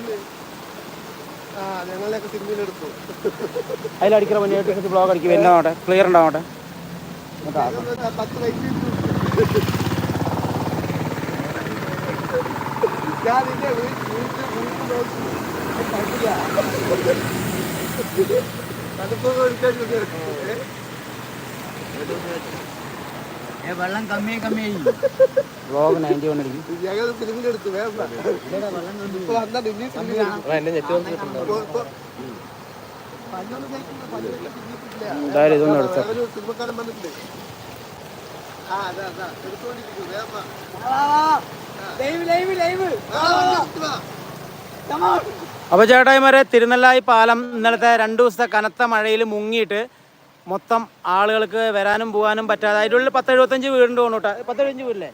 നിന്ന് ആ ഞങ്ങളെയൊക്കെ സിനിമയിലെടുത്തു അതിലടിക്കണ മുന്നേറ്റ് ബ്ലോഗ് അടിക്കും. എന്നാവട്ടെ ക്ലിയർ ഉണ്ടാവട്ടെ പത്ത് വൈകി ഞാൻ നിന്നെ തണുപ്പൊക്കെ ഒഴിക്കാൻ വെള്ളം കമ്മി കമ്മിയായി വ്ലോഗ് നയന്റി വൺ അടിക്കും. എന്തായാലും ഇതൊന്നും എടുത്തോ. അപ്പോൾ ചേട്ടായിമാരെ തിരുനെല്ലായി പാലം ഇന്നലത്തെ രണ്ടു ദിവസത്തെ കനത്ത മഴയിൽ മുങ്ങിയിട്ട് മൊത്തം ആളുകൾക്ക് വരാനും പോകാനും പറ്റാതെ അതിന്റെ ഉള്ളിൽ പത്ത് എഴുപത്തഞ്ച് വീടുണ്ട് തോന്നു പത്ത് എഴുപത്തഞ്ച് വീടില്ലേ?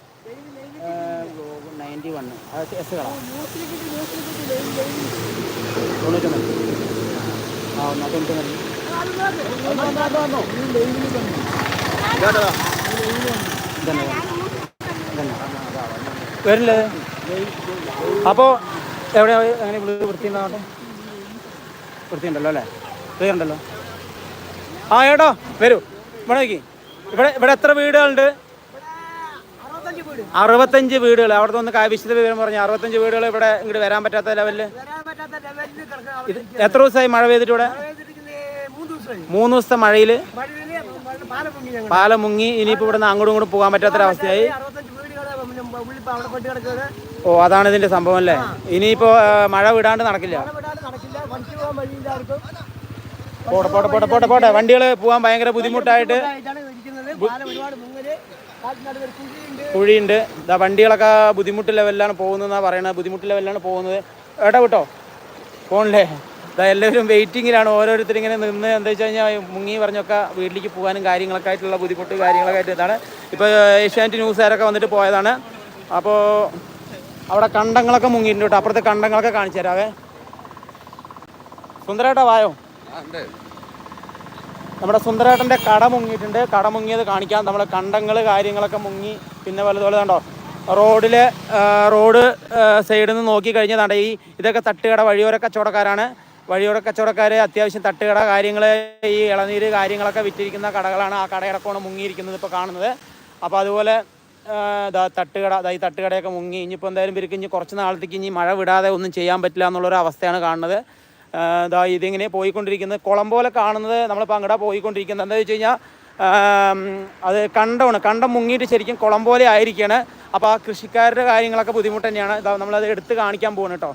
വരില്ലേ? അപ്പോൾ എവിടെ എങ്ങനെ വിളി വൃത്തിയുണ്ടാവട്ടെ വൃത്തിയുണ്ടല്ലോ അല്ലേ? ക്ലിയർ ഉണ്ടല്ലോ? ആ ഏട്ടോ വരൂ. ഇവിടെ നോക്കി. ഇവിടെ ഇവിടെ എത്ര വീടുകളുണ്ട്? അറുപത്തഞ്ച് വീടുകൾ. അവിടുത്തെ ഒന്ന് വിശദ വിവരം പറഞ്ഞു. അറുപത്തഞ്ച് വീടുകൾ ഇവിടെ ഇങ്ങോട്ട് വരാൻ പറ്റാത്ത ലെവലിൽ ഇത് എത്ര ദിവസമായി മഴ പെയ്തിട്ട് ഇവിടെ? മൂന്ന് ദിവസത്തെ മഴയിൽ മഴയിൽ പാലം മുങ്ങി ഇനിയിപ്പോൾ ഇവിടെ നിന്ന് അങ്ങോട്ടും ഇങ്ങോട്ടും പോകാൻ പറ്റാത്തൊരവസ്ഥയായി ഓ അതാണ് ഇതിന്റെ സംഭവം അല്ലേ? ഇനിയിപ്പോ മഴ വിടാണ്ട് നടക്കില്ല? പോട്ടെ പോട്ടെ പോട്ടെ പോട്ടെ പോട്ടെ. വണ്ടികൾ പോകാൻ ഭയങ്കര ബുദ്ധിമുട്ടായിട്ട് കുഴിയുണ്ട്. ഇതാ വണ്ടികളൊക്കെ ബുദ്ധിമുട്ട് ലെവലിലാണ് പോകുന്നതെന്നാണ് പറയണത്. ബുദ്ധിമുട്ട് ലെവലിലാണ് പോകുന്നത്. ഏട്ടാ വിട്ടോ? പോണില്ലേ? ഇതാ എല്ലാവരും വെയിറ്റിങ്ങിലാണ്. ഓരോരുത്തർ ഇങ്ങനെ നിന്ന് എന്താ വെച്ച് കഴിഞ്ഞാൽ മുങ്ങി പറഞ്ഞൊക്കെ വീട്ടിലേക്ക് പോകാനും കാര്യങ്ങളൊക്കെ ആയിട്ടുള്ള ബുദ്ധിമുട്ട് കാര്യങ്ങളൊക്കെ ആയിട്ട് ഇതാണ്. ഇപ്പോൾ ഏഷ്യാനെറ്റ് ന്യൂസുകാരൊക്കെ വന്നിട്ട് പോയതാണ്. അപ്പോൾ അവിടെ കണ്ടങ്ങളൊക്കെ മുങ്ങിയിട്ടുണ്ട് കേട്ടോ. അപ്പുറത്തെ കണ്ടങ്ങളൊക്കെ കാണിച്ചു തരാവേ. സുന്ദരേട്ടാ വായോ? നമ്മുടെ സുന്ദരേട്ടന്റെ കട മുങ്ങിയിട്ടുണ്ട്. കട മുങ്ങിയത് കാണിക്കാം. നമ്മൾ കണ്ടങ്ങൾ കാര്യങ്ങളൊക്കെ മുങ്ങി. പിന്നെ വലതുപോലെ കണ്ടോ? റോഡിലെ റോഡ് സൈഡിൽ നിന്ന് നോക്കി കഴിഞ്ഞാൽ ഈ ഇതൊക്കെ തട്ടുകട വഴിയോര കച്ചവടക്കാരാണ്. വഴിയോര കച്ചവടക്കാർ അത്യാവശ്യം തട്ടുകട കാര്യങ്ങൾ ഈ ഇളനീര് കാര്യങ്ങളൊക്കെ വിറ്റിരിക്കുന്ന കടകളാണ് ആ കടയിടക്കോണം മുങ്ങിയിരിക്കുന്നത് ഇപ്പോൾ കാണുന്നത്. അപ്പോൾ അതുപോലെ തട്ടുകട ഈ തട്ടുകടയൊക്കെ മുങ്ങി. ഇനിയിപ്പോൾ എന്തായാലും ഇവർക്ക് ഇനി കുറച്ച് നാളത്തേക്ക് ഇനി മഴ വിടാതെ ഒന്നും ചെയ്യാൻ പറ്റില്ല എന്നുള്ളൊരു അവസ്ഥയാണ് കാണുന്നത്. ദാ ഇതിങ്ങനെ പോയിക്കൊണ്ടിരിക്കുന്നത്. കുളം പോലെ കാണുന്നത് നമ്മളിപ്പോൾ അങ്ങോട്ടാ പോയിക്കൊണ്ടിരിക്കുന്നത്. എന്താ വെച്ച് കഴിഞ്ഞാൽ അത് കണ്ടമാണ് കണ്ടം മുങ്ങിയിട്ട് ശരിക്കും കുളം പോലെ ആയിരിക്കുകയാണ് അപ്പോൾ ആ കൃഷിക്കാരുടെ കാര്യങ്ങളൊക്കെ ബുദ്ധിമുട്ട് തന്നെയാണ്. ഇതാ നമ്മളത് എടുത്ത് കാണിക്കാൻ പോകുന്നു കേട്ടോ.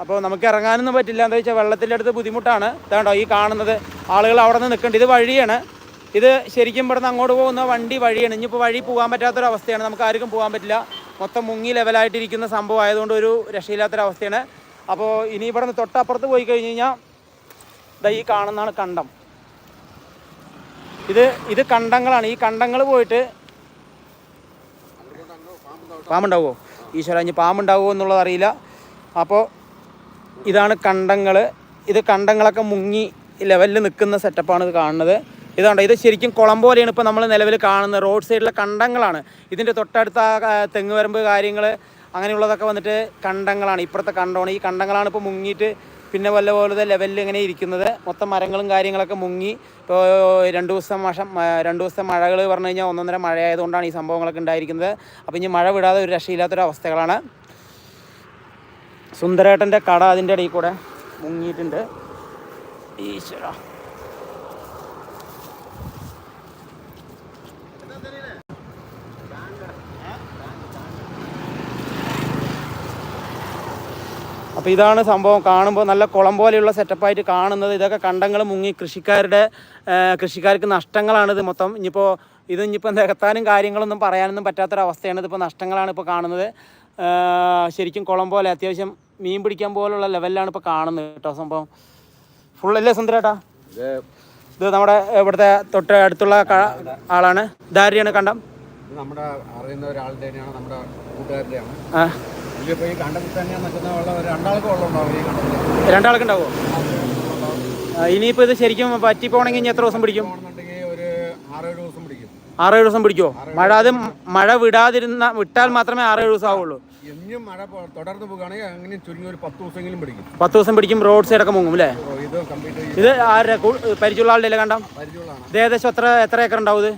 അപ്പോൾ നമുക്ക് ഇറങ്ങാനൊന്നും പറ്റില്ല. എന്താ വെച്ചാൽ വെള്ളത്തിന്റെ അടുത്ത് ബുദ്ധിമുട്ടാണ്. ഇതാണ്ടോ ഈ കാണുന്നത് ആളുകൾ അവിടെ നിന്ന് നിൽക്കുന്നുണ്ട് ഇത് വഴിയാണ്. ഇത് ശരിക്കും ഇവിടുന്ന് അങ്ങോട്ട് പോകുന്ന വണ്ടി വഴിയാണ്. ഇനിയിപ്പോൾ വഴി പോകാൻ പറ്റാത്തൊരവസ്ഥയാണ്. നമുക്ക് ആർക്കും പോകാൻ പറ്റില്ല. മൊത്തം മുങ്ങി ലെവലായിട്ടിരിക്കുന്ന സംഭവം ആയതുകൊണ്ട് ഒരു രക്ഷയില്ലാത്തൊരവസ്ഥയാണ്. അപ്പോൾ ഇനി ഇവിടെ നിന്ന് തൊട്ടപ്പുറത്ത് പോയി കഴിഞ്ഞ് കഴിഞ്ഞാൽ ഇതാ ഈ കാണുന്നതാണ് കണ്ടം. ഇത് ഇത് കണ്ടങ്ങളാണ്. ഈ കണ്ടങ്ങൾ പോയിട്ട് പാമ്പുണ്ടാവുമോ ഈശ്വര ഇനി പാമ്പുണ്ടാവുമോ എന്നുള്ളത് അറിയില്ല. അപ്പോൾ ഇതാണ് കണ്ടങ്ങൾ ഇത് കണ്ടങ്ങളൊക്കെ മുങ്ങി ലെവലിൽ നിൽക്കുന്ന സെറ്റപ്പാണ് ഇത് കാണുന്നത്. ഇതുണ്ട് ഇത് ശരിക്കും കുളം പോലെയാണ് ഇപ്പോൾ നമ്മൾ നിലവിൽ കാണുന്നത്. റോഡ് സൈഡിലെ കണ്ടങ്ങളാണ്. ഇതിന്റെ തൊട്ടടുത്ത തെങ്ങ് വരമ്പ് കാര്യങ്ങൾ അങ്ങനെയുള്ളതൊക്കെ വന്നിട്ട് കണ്ടങ്ങളാണ്. ഇപ്പുറത്തെ കണ്ടമാണ്. ഈ കണ്ടങ്ങളാണ് ഇപ്പോൾ മുങ്ങിയിട്ട് പിന്നെ വല്ല പോലത്തെ ലെവലിൽ ഇങ്ങനെ ഇരിക്കുന്നത്. മൊത്തം മരങ്ങളും കാര്യങ്ങളൊക്കെ മുങ്ങി. ഇപ്പോൾ രണ്ട് ദിവസം മഴ രണ്ട് ദിവസത്തെ മഴകൾ പറഞ്ഞു കഴിഞ്ഞാൽ ഒന്നൊന്നര മഴയായതുകൊണ്ടാണ് ഈ സംഭവങ്ങളൊക്കെ ഉണ്ടായിരിക്കുന്നത്. അപ്പോൾ ഇനി മഴ വിടാതെ ഒരു രക്ഷയില്ലാത്തൊരു അവസ്ഥകളാണ്. സുന്ദരേട്ടന്റെ കട അതിന്റെ ഇടയിൽ കൂടെ മുങ്ങിയിട്ടുണ്ട്. ഈശ്വര. അപ്പോൾ ഇതാണ് സംഭവം കാണുമ്പോൾ നല്ല കുളം പോലെയുള്ള സെറ്റപ്പായിട്ട് കാണുന്നത്. ഇതൊക്കെ കണ്ടങ്ങൾ മുങ്ങി കൃഷിക്കാരുടെ കൃഷിക്കാർക്ക് നഷ്ടങ്ങളാണിത് മൊത്തം. ഇനിയിപ്പോൾ ഇത് ഇനിയിപ്പോൾ നികത്താനും കാര്യങ്ങളൊന്നും പറയാനൊന്നും പറ്റാത്തൊരവസ്ഥയാണ് ഇതിപ്പോൾ നഷ്ടങ്ങളാണ് ഇപ്പോൾ കാണുന്നത്. ശരിക്കും കുളം പോലെ അത്യാവശ്യം മീൻ പിടിക്കാൻ പോലുള്ള ലെവലിലാണ് ഇപ്പോൾ കാണുന്നത് കേട്ടോ സംഭവം. ഫുള്ളല്ലേ സുന്ദരേട്ടാ ഇത് നമ്മുടെ ഇവിടുത്തെ തൊട്ട് അടുത്തുള്ള ആളാണ്. ഇതാരെയാണ് കണ്ടം? നമ്മുടെ അറിയുന്ന ഒരാളുടെ തന്നെയാണ് നമ്മുടെ കൂട്ടുകാരുടെയാണ്. ആ. ഇതിലിപ്പോൾ ഈ കണ്ടത്തിൽ തന്നെ നിൽക്കുന്ന വെള്ളം രണ്ടാൾക്ക് വെള്ളം ഉണ്ടാവും ഈ കണ്ടത്തിൽ. രണ്ടാൾക്കുണ്ടാവോ? ഇനിയിപ്പോൾ ഇത് ശരിക്കും പറ്റി പോകണമെങ്കിൽ ഇനി എത്ര ദിവസം പിടിക്കും? ഒരു ആറേഴ് ദിവസം പിടിക്കും. ആറേഴ് ദിവസം പിടിക്കുമോ മഴ അത് മഴ വിടാതിരുന്ന വിട്ടാൽ മാത്രമേ ആറേഴ് ദിവസം ആവുള്ളൂ. ഇനിയും മഴ തുടർന്ന് പോകുകയാണെങ്കിൽ അങ്ങനെ ചുരുങ്ങി ഒരു പത്ത് ദിവസമെങ്കിലും പിടിക്കും. പത്ത് ദിവസം പിടിക്കും റോഡ് സൈഡ് ഒക്കെ മുങ്ങും അല്ലേ ഇത് കംപ്ലീറ്റ് ഇത് ആരുടെ പരിചയമുള്ള ആളുടെ കണ്ടാം? പരിചയമുള്ളതാണ്. ഇത് ഏകദേശം എത്ര എത്ര ഏക്കർ ഉണ്ടാവും ഇത്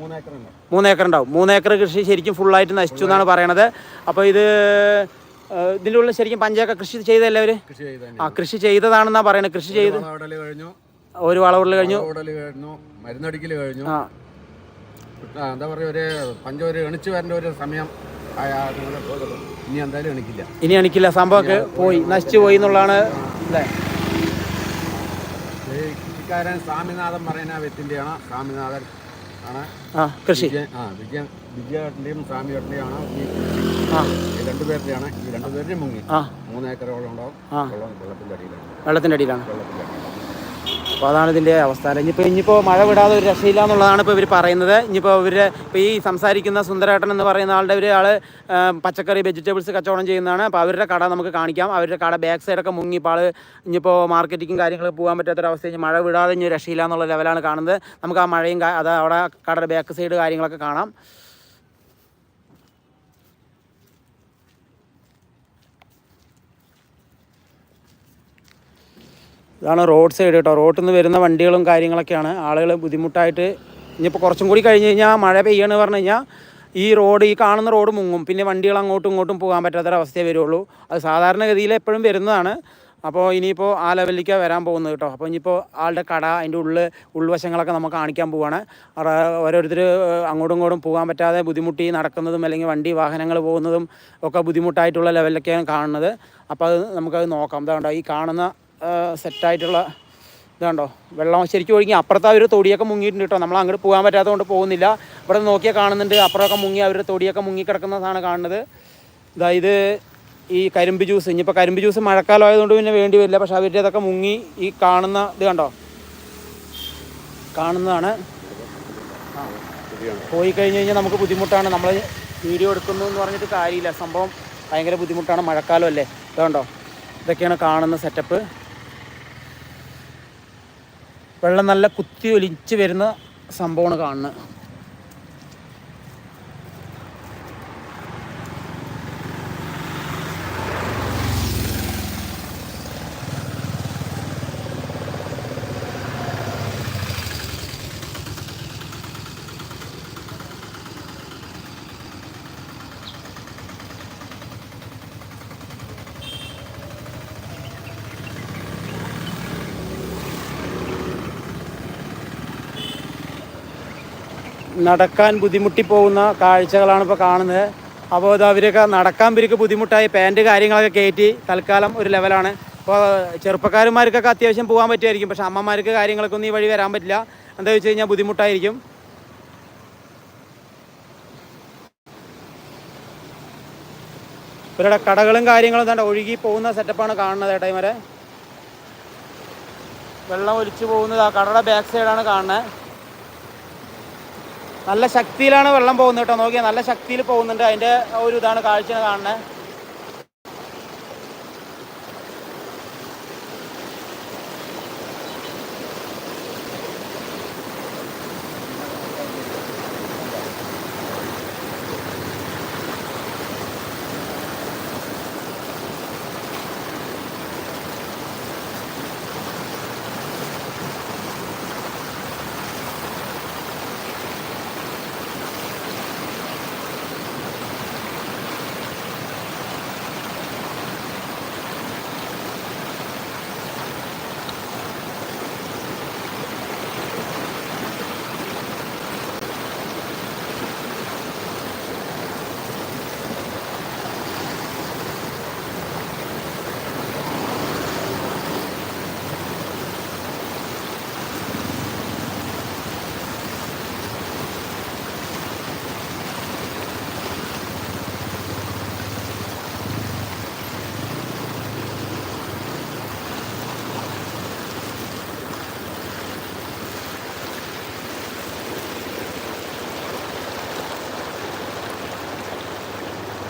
മൂന്ന് ഏക്കർ ഉണ്ടാവും മൂന്ന് ഏക്കർ കൃഷി ശരിക്കും ഫുള്ളായിട്ട് നശിച്ചു എന്നാണ് പറയണത്. അപ്പോൾ ഇത് ഇതിന്റെ ഉള്ളിൽ ശരിക്കും പഞ്ചേക്കർ കൃഷി ചെയ്തല്ലേ അവർ ചെയ്ത് ആ കൃഷി ചെയ്തതാണെന്നാണ് പറയണത്. കൃഷി ചെയ്ത് ഒരു വളവിടൽ കഴിഞ്ഞു. മരുന്നടിക്കൽ കഴിഞ്ഞു. എന്താ പറയുക ഒരു പഞ്ച ഒരു എണിച്ച് വരേണ്ട ഒരു സമയം ഇനി എന്തായാലും എണിക്കില്ല. ഇനി സംഭവമൊക്കെ പോയി നശിച്ചു പോയി എന്നുള്ളതാണ് അല്ലേ? കൃഷിക്കാരൻ സ്വാമിനാഥൻ പറയുന്ന വ്യക്തിന്റെയാണ് സ്വാമിനാഥൻ. ആ കൃഷി. ആ വിജയൻ വിജയേട്ടന്റെയും സ്വാമിയേട്ടന്റെയാണ് ഈ ആ. ഈ രണ്ടുപേരുടെയാണ് ഈ രണ്ടുപേരുടെയും മുങ്ങി. ആ. മൂന്ന് ഏക്കറോളം ഉണ്ടാവും. വെള്ളം വെള്ളത്തിന്റെ അടിയിലാണ്. വെള്ളത്തിന്റെ അടിയിലാണ്. വെള്ളത്തിന്റെ അടിയിലാണ്. അപ്പോൾ അതാണ് ഇതിന്റെ അവസ്ഥ ഇനിയിപ്പോൾ ഇനിയിപ്പോൾ മഴ വിടാതെ ഒരു രക്ഷയില്ല എന്നുള്ളതാണ് ഇപ്പോൾ ഇവർ പറയുന്നത്. ഇനിയിപ്പോൾ ഇവർ ഇപ്പോൾ ഈ സംസാരിക്കുന്ന സുന്ദരേട്ടൻ എന്ന് പറയുന്ന ആളുടെ ഒരു ആൾ പച്ചക്കറി വെജിറ്റബിൾസ് കച്ചവടം ചെയ്യുന്നതാണ്. അപ്പോൾ അവരുടെ കട നമുക്ക് കാണിക്കാം. അവരുടെ കട ബാക്ക് സൈഡൊക്കെ മുങ്ങി ഇപ്പോൾ ആൾ ഇനിയിപ്പോൾ മാർക്കറ്റിങ്ങും കാര്യങ്ങളൊക്കെ പോകാൻ പറ്റാത്തൊരവസ്ഥ ഇനി മഴ വിടാതെ ഇനി രക്ഷയില്ല എന്നുള്ള ലെവലാണ് കാണുന്നത്. നമുക്ക് ആ മഴയും അത് അവിടെ കടയുടെ ബാക്ക് സൈഡ് കാര്യങ്ങളൊക്കെ കാണാം. ഇതാണ് റോഡ് സൈഡ് കേട്ടോ. റോഡിൽ നിന്ന് വരുന്ന വണ്ടികളും കാര്യങ്ങളൊക്കെയാണ്. ആളുകൾ ബുദ്ധിമുട്ടായിട്ട് ഇനിയിപ്പോൾ കുറച്ചും കൂടി കഴിഞ്ഞ് കഴിഞ്ഞാൽ മഴ പെയ്യണമെന്ന് പറഞ്ഞു കഴിഞ്ഞാൽ ഈ റോഡ് ഈ കാണുന്ന റോഡ് മുങ്ങും. പിന്നെ വണ്ടികൾ അങ്ങോട്ടും ഇങ്ങോട്ടും പോകാൻ പറ്റാത്തൊരവസ്ഥയെ വരുള്ളൂ. അത് സാധാരണഗതിയിൽ എപ്പോഴും വരുന്നതാണ്. അപ്പോൾ ഇനിയിപ്പോൾ ആ ലെവലിലേക്കാണ് വരാൻ പോകുന്നത് കേട്ടോ. അപ്പോൾ ഇനിയിപ്പോൾ ആളുടെ കട അതിന്റെ ഉള്ളിൽ ഉൾവശങ്ങളൊക്കെ നമുക്ക് കാണിക്കാൻ പോവുകയാണ് ഓരോരുത്തർ അങ്ങോട്ടും ഇങ്ങോട്ടും പോകാൻ പറ്റാതെ ബുദ്ധിമുട്ടി നടക്കുന്നതും അല്ലെങ്കിൽ വണ്ടി വാഹനങ്ങൾ പോകുന്നതും ഒക്കെ ബുദ്ധിമുട്ടായിട്ടുള്ള ലെവലിലൊക്കെയാണ് കാണുന്നത്. അപ്പോൾ അത് നമുക്കത് നോക്കാം. എന്താ ഈ കാണുന്ന സെറ്റായിട്ടുള്ള ഇതുണ്ടോ വെള്ളം ശരിക്കും ഒഴുകി അപ്പുറത്ത് അവർ തൊടിയൊക്കെ മുങ്ങിയിട്ടുണ്ട് കേട്ടോ. നമ്മൾ അങ്ങോട്ട് പോകാൻ പറ്റാത്തതുകൊണ്ട് പോകുന്നില്ല. ഇവിടെ നോക്കിയാൽ കാണുന്നുണ്ട്. അപ്പുറമൊക്കെ മുങ്ങി അവർ തൊടിയൊക്കെ മുങ്ങി കിടക്കുന്നതാണ് കാണുന്നത്. അതായത് ഈ കരിമ്പ് ജ്യൂസ്. ഇനിയിപ്പോൾ കരിമ്പ് ജ്യൂസ് മഴക്കാലം ആയതുകൊണ്ട് പിന്നെ വേണ്ടി വരില്ല. പക്ഷേ അവരുടെ അതൊക്കെ മുങ്ങി ഈ കാണുന്ന ഇത് കണ്ടോ? കാണുന്നതാണ്. പോയി കഴിഞ്ഞ് കഴിഞ്ഞാൽ നമുക്ക് ബുദ്ധിമുട്ടാണ്. നമ്മൾ വീഡിയോ എടുക്കുന്നു എന്ന് പറഞ്ഞിട്ട് കാര്യമില്ല. സംഭവം ഭയങ്കര ബുദ്ധിമുട്ടാണ്. മഴക്കാലം അല്ലേ? ഇതുണ്ടോ? ഇതൊക്കെയാണ് കാണുന്ന സെറ്റപ്പ് വെള്ളം നല്ല കുത്തി ഒലിച്ച് വരുന്ന സംഭവമാണ് കാണുന്നത്. നടക്കാൻ ബുദ്ധിമുട്ടി പോകുന്ന കാഴ്ചകളാണ് ഇപ്പോൾ കാണുന്നത്. അപ്പോൾ ഇത് അവരൊക്കെ നടക്കാൻ ഇവർക്ക് ബുദ്ധിമുട്ടായി പാന്റ് കാര്യങ്ങളൊക്കെ കയറ്റി തൽക്കാലം ഒരു ലെവലാണ്. ഇപ്പോൾ ചെറുപ്പക്കാരന്മാർക്കൊക്കെ അത്യാവശ്യം പോകാൻ പറ്റുമായിരിക്കും. പക്ഷേ അമ്മമാർക്ക് കാര്യങ്ങളൊക്കെ ഒന്നും ഈ വഴി വരാൻ പറ്റില്ല. എന്താ വെച്ച് കഴിഞ്ഞാൽ ബുദ്ധിമുട്ടായിരിക്കും. ഇവരുടെ കടകളും കാര്യങ്ങളും തന്നെ ഒഴുകി പോകുന്ന സെറ്റപ്പാണ് കാണുന്നത് ഏട്ടാ ഇവരെ വെള്ളം ഒലിച്ചു പോകുന്നത് ആ കടയുടെ ബാക്ക് സൈഡാണ് കാണുന്നത്. നല്ല ശക്തിയിലാണ് വെള്ളം പോകുന്നത് കേട്ടോ. നോക്കിയാൽ നല്ല ശക്തിയിൽ പോകുന്നുണ്ട്. അതിന്റെ ഒരു ഇതാണ് കാഴ്ച കാണുന്നത്.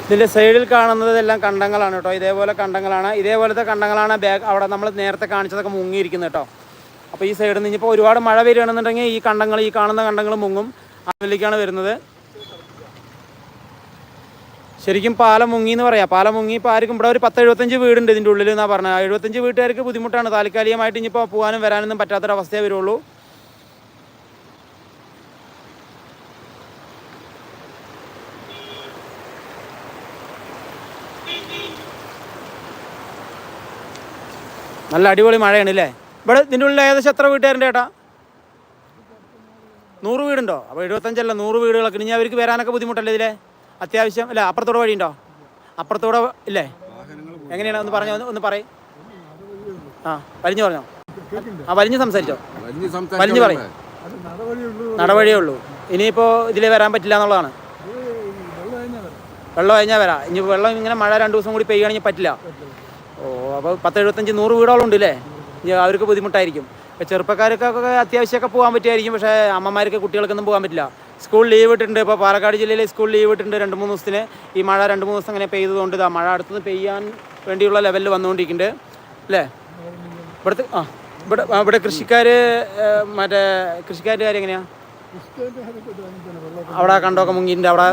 ഇതിന്റെ സൈഡിൽ കാണുന്നതെല്ലാം കണ്ടങ്ങളാണ് കേട്ടോ. ഇതേപോലെ കണ്ടങ്ങളാണ്. ഇതേപോലത്തെ കണ്ടങ്ങളാണ് ബാഗ് അവിടെ നമ്മൾ നേരത്തെ കാണിച്ചതൊക്കെ മുങ്ങിയിരിക്കുന്നത് കേട്ടോ. അപ്പോൾ ഈ സൈഡിൽ നിന്ന് ഇപ്പോൾ ഒരുപാട് മഴ വരികയാണെന്നുണ്ടെങ്കിൽ ഈ കണ്ടങ്ങൾ ഈ കാണുന്ന കണ്ടങ്ങൾ മുങ്ങും. അതിലേക്കാണ് വരുന്നത്. ശരിക്കും പാലം മുങ്ങി എന്ന് പറയാം. പാലം മുങ്ങി ഇപ്പോൾ ആർക്കും ഇവിടെ ഒരു പത്ത് എഴുപത്തഞ്ച് വീടുണ്ട് ഇതിന്റെ ഉള്ളിൽ എന്നാണ് പറഞ്ഞത്. എഴുപത്തഞ്ച് വീട്ടുകാർക്ക് ബുദ്ധിമുട്ടാണ്. താൽക്കാലികമായിട്ട് ഇനിയിപ്പോൾ പോകാനും വരാനൊന്നും പറ്റാത്തൊരവസ്ഥയേ വരുള്ളൂ. നല്ല അടിപൊളി മഴയാണ് അല്ലേ ഇവിടെ ഇതിന്റെ ഉള്ളിൽ ഏകദേശം എത്ര വീട്ടുകാരുണ്ട് ചേട്ടാ നൂറ് വീടുണ്ടോ? അപ്പോൾ എഴുപത്തഞ്ചല്ല നൂറ് വീടുകളൊക്കെ. ഇനി അവർക്ക് വരാനൊക്കെ ബുദ്ധിമുട്ടല്ലേ ഇതിലെ? അത്യാവശ്യം അല്ല? അപ്പുറത്തൂടെ വഴിയുണ്ടോ? അപ്പുറത്തൂടെ ഇല്ലേ? എങ്ങനെയാണ്? ഒന്ന് പറഞ്ഞോ ഒന്ന് പറയും. ആ വലിഞ്ഞു പറഞ്ഞോ? ആ വലിഞ്ഞ് സംസാരിച്ചോ? വലിഞ്ഞ് പറയും. നടവഴിയേ ഉള്ളൂ. ഇനിയിപ്പോൾ ഇതിലേ വരാൻ പറ്റില്ല എന്നുള്ളതാണ്. വെള്ളം കഴിഞ്ഞാൽ വരാം. ഇനി വെള്ളം ഇങ്ങനെ മഴ രണ്ട് ദിവസം കൂടി പെയ്യുകയാണെങ്കിൽ പറ്റില്ല. അപ്പോൾ പത്ത് എഴുപത്തഞ്ച് നൂറ് വീടോളം ഉണ്ട് അല്ലേ അവർക്ക് ബുദ്ധിമുട്ടായിരിക്കും. ഇപ്പോൾ ചെറുപ്പക്കാർക്കൊക്കെ അത്യാവശ്യമൊക്കെ പോകാൻ പറ്റുമായിരിക്കും. പക്ഷേ അമ്മമാർക്ക് കുട്ടികൾക്കൊന്നും പോകാൻ പറ്റില്ല. സ്കൂൾ ലീവ് ഇട്ടിട്ടുണ്ട്. ഇപ്പോൾ പാലക്കാട് ജില്ലയിൽ സ്കൂൾ ലീവ് ഇട്ടിട്ടുണ്ട് രണ്ട് മൂന്ന് ദിവസത്തിന്. ഈ മഴ രണ്ട് മൂന്ന് ദിവസം അങ്ങനെ പെയ്തതുകൊണ്ട് ഇതാ മഴ അടുത്തുനിന്ന് പെയ്യാൻ വേണ്ടിയുള്ള ലെവലിൽ വന്നുകൊണ്ടിരിക്കുന്നുണ്ട്. അല്ലേ? ഇവിടുത്തെ ആ ഇവിടെ ആ, ഇവിടെ കൃഷിക്കാർ മറ്റേ കൃഷിക്കാരുടെ കാര്യം എങ്ങനെയാണ് അവിടെ കണ്ടൊക്കെ മുങ്ങിന്റെ അവിടെ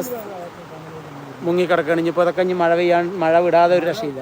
മുങ്ങി കിടക്കുകയാണ് ഇനിയിപ്പോൾ അതൊക്കെ ഇനി മഴ പെയ്യാൻ മഴ വിടാതെ ഒരു രക്ഷയില്ല.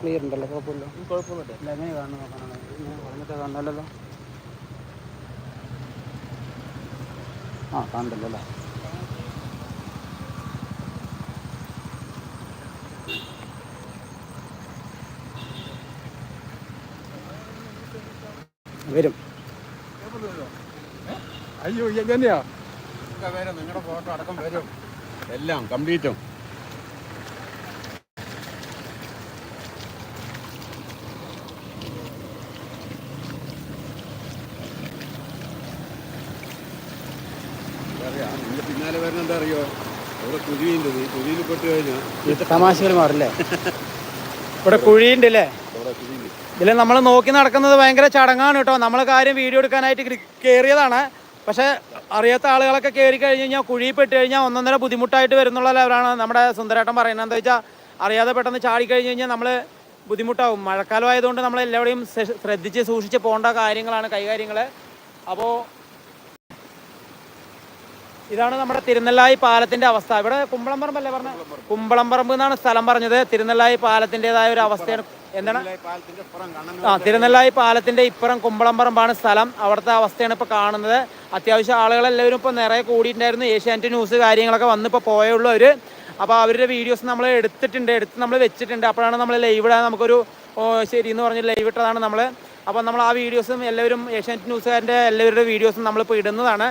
ക്ലിയർ ഉണ്ടല്ലോ കുഴപ്പമില്ല. കുഴപ്പമൊന്നുമില്ല. എങ്ങനെ കാണുന്നു നോക്കണം. ഇങ്ങനെ പറഞ്ഞിട്ട് കാണണമല്ലോ ആ കാണണ്ടല്ലോ അല്ലേ? വരും. അയ്യോ എങ്ങനെയാ വരും. നിങ്ങളുടെ ഫോട്ടോ അടക്കം വരും. എല്ലാം കംപ്ലീറ്റും അറിയാം. നിന്റെ പിന്നാലെ വരുന്ന എന്താ അറിയോ? അവിടെ കുഴിയുണ്ട്. ഈ കുഴിയിൽ പെട്ട് കഴിഞ്ഞാൽ തമാശകൾ മാറില്ലേ? ഇവിടെ കുഴിയുണ്ട് അല്ലേ? കുഴിയിൽ ഇതിൽ നമ്മൾ നോക്കി നടക്കുന്നത് ഭയങ്കര ചടങ്ങാണ് കേട്ടോ. നമ്മൾ കാര്യം വീഡിയോ എടുക്കാനായിട്ട് കയറിയതാണ് പക്ഷേ അറിയാത്ത ആളുകളൊക്കെ കയറി കഴിഞ്ഞ് കഴിഞ്ഞാൽ കുഴി പെട്ട് കഴിഞ്ഞാൽ ഒന്നൊന്നര ബുദ്ധിമുട്ടായിട്ട് വരുന്നുള്ള ലെവലാണ് നമ്മുടെ സുന്ദരേട്ടൻ പറയുന്നത്. എന്താ വെച്ചാൽ അറിയാതെ പെട്ടെന്ന് ചാടി കഴിഞ്ഞ് കഴിഞ്ഞാൽ നമ്മൾ ബുദ്ധിമുട്ടാവും. മഴക്കാലം ആയതുകൊണ്ട് നമ്മൾ എല്ലാവരെയും ശ്ര- ശ്രദ്ധിച്ച് സൂക്ഷിച്ച് പോകേണ്ട കാര്യങ്ങളാണ് കൈകാര്യങ്ങൾ അപ്പോൾ ഇതാണ് നമ്മുടെ തിരുനെല്ലായി പാലത്തിന്റെ അവസ്ഥ. ഇവിടെ കുമ്പളംപറമ്പല്ലേ പറഞ്ഞ? കുമ്പളംപറമ്പ് എന്നാണ് സ്ഥലം പറഞ്ഞത്. തിരുനെല്ലായി പാലത്തിന്റേതായ ഒരു അവസ്ഥയാണ്. എന്താണ്? ആ തിരുനെല്ലായി പാലത്തിന്റെ ഇപ്പുറം കുമ്പളംപറമ്പാണ് സ്ഥലം. അവിടുത്തെ അവസ്ഥയാണ് ഇപ്പോൾ കാണുന്നത്. അത്യാവശ്യം ആളുകളെല്ലാവരും ഇപ്പോൾ നിറയെ കൂടിയിട്ടുണ്ടായിരുന്നു. ഏഷ്യാനെറ്റ് ന്യൂസ് കാര്യങ്ങളൊക്കെ വന്ന് ഇപ്പോൾ പോയുള്ളൂ അവർ അപ്പോൾ അവരുടെ വീഡിയോസ് നമ്മൾ എടുത്തിട്ടുണ്ട്. എടുത്ത് നമ്മൾ വെച്ചിട്ടുണ്ട്. അപ്പോഴാണ് നമ്മൾ ലൈവ് ഇടാൻ നമുക്കൊരു ശരി എന്ന് പറഞ്ഞ് ലൈവ് ഇട്ടതാണ് നമ്മൾ അപ്പോൾ നമ്മൾ ആ വീഡിയോസും എല്ലാവരും ഏഷ്യാനെറ്റ് ന്യൂസുകാരന്റെ എല്ലാവരുടെ വീഡിയോസും നമ്മളിപ്പോൾ ഇടുന്നതാണ്.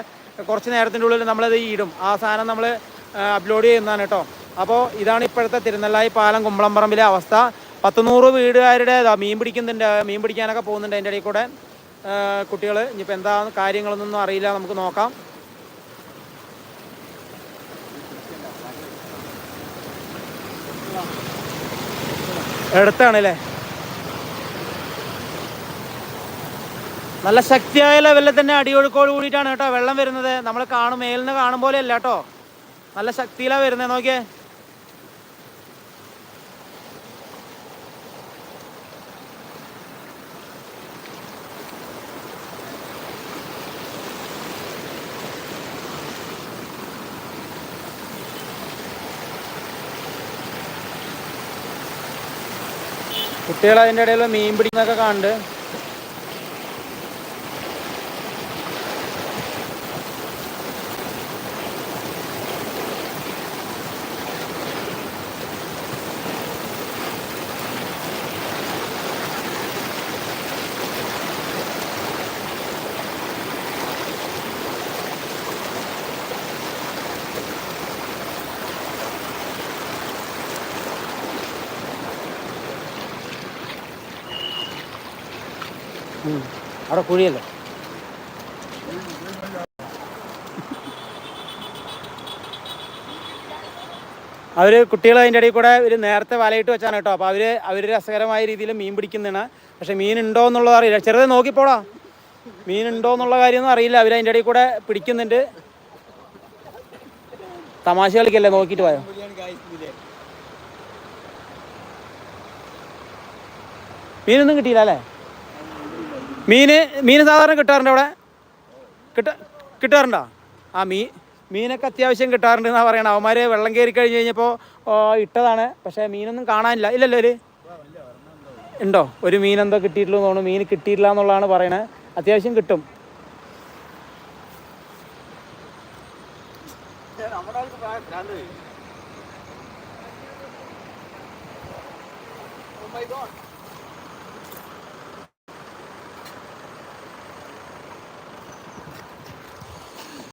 കുറച്ച് നേരത്തിന്റെ ഉള്ളിൽ നമ്മളത് ഇടും. ആ സാധനം നമ്മൾ അപ്ലോഡ് ചെയ്യുന്നതാണ് കേട്ടോ. അപ്പോൾ ഇതാണ് ഇപ്പോഴത്തെ തിരുനെല്ലായി പാലം കുമ്പളംപറമ്പിലെ അവസ്ഥ. പത്തുനൂറ് വീടുകാരുടെ മീൻ പിടിക്കുന്നുണ്ട് മീൻ പിടിക്കാനൊക്കെ പോകുന്നുണ്ട് അതിന്റെ ഇടയിൽ കൂടെ. കുട്ടികൾ ഇനിയിപ്പോൾ എന്താ കാര്യങ്ങളൊന്നും അറിയില്ല നമുക്ക് നോക്കാം. എടുത്താണ് അല്ലേ? നല്ല ശക്തിയായ ലെവലിൽ തന്നെ അടിയൊഴുക്കോട് കൂടിയിട്ടാണ് കേട്ടോ വെള്ളം വരുന്നത്. നമ്മൾ കാണും മേലിന് കാണും പോലെ അല്ല കേട്ടോ. നല്ല ശക്തിയിലാണ് വരുന്നത് നോക്കിയേ. കുട്ടികൾ അതിന്റെ ഇടയിൽ മീൻ പിടിക്കുന്നതൊക്കെ കാണുന്നുണ്ട്. അവിടെ കുഴിയല്ലേ? അവർ കുട്ടികൾ അതിന്റെ ഇടയിൽ കൂടെ ഒരു നേരത്തെ വലയിട്ട് വെച്ചാണ് കേട്ടോ. അപ്പോൾ അവർ അവർ രസകരമായ രീതിയിൽ മീൻ പിടിക്കുന്നതാണ്. പക്ഷേ മീൻ ഉണ്ടോ എന്നുള്ളത് അറിയില്ല. ചെറുത് നോക്കിപ്പോടാ. മീൻ ഉണ്ടോ എന്നുള്ള കാര്യമൊന്നും അറിയില്ല. അവർ അതിന്റെ ഇടയിൽ കൂടെ പിടിക്കുന്നുണ്ട്. തമാശ കളിക്കല്ലേ? നോക്കിയിട്ട് പോയോ? മീനൊന്നും കിട്ടിയില്ല അല്ലേ? മീന് മീന് സാധാരണ കിട്ടാറുണ്ട് അവിടെ? കിട്ട കിട്ടാറുണ്ടോ? ആ മീൻ മീനൊക്കെ അത്യാവശ്യം കിട്ടാറുണ്ട് എന്നാണ് പറയണ. അവന്മാർ വെള്ളം കയറി കഴിഞ്ഞ് കഴിഞ്ഞപ്പോൾ ഇട്ടതാണ്. പക്ഷേ മീനൊന്നും കാണാനില്ല. ഇല്ലല്ലോ ഒരു? ഉണ്ടോ? ഒരു മീൻ എന്തോ കിട്ടിയിട്ടുള്ളൂ എന്ന് തോന്നുന്നു. മീൻ കിട്ടിയിട്ടില്ല എന്നുള്ളതാണ് പറയണത് അത്യാവശ്യം കിട്ടും.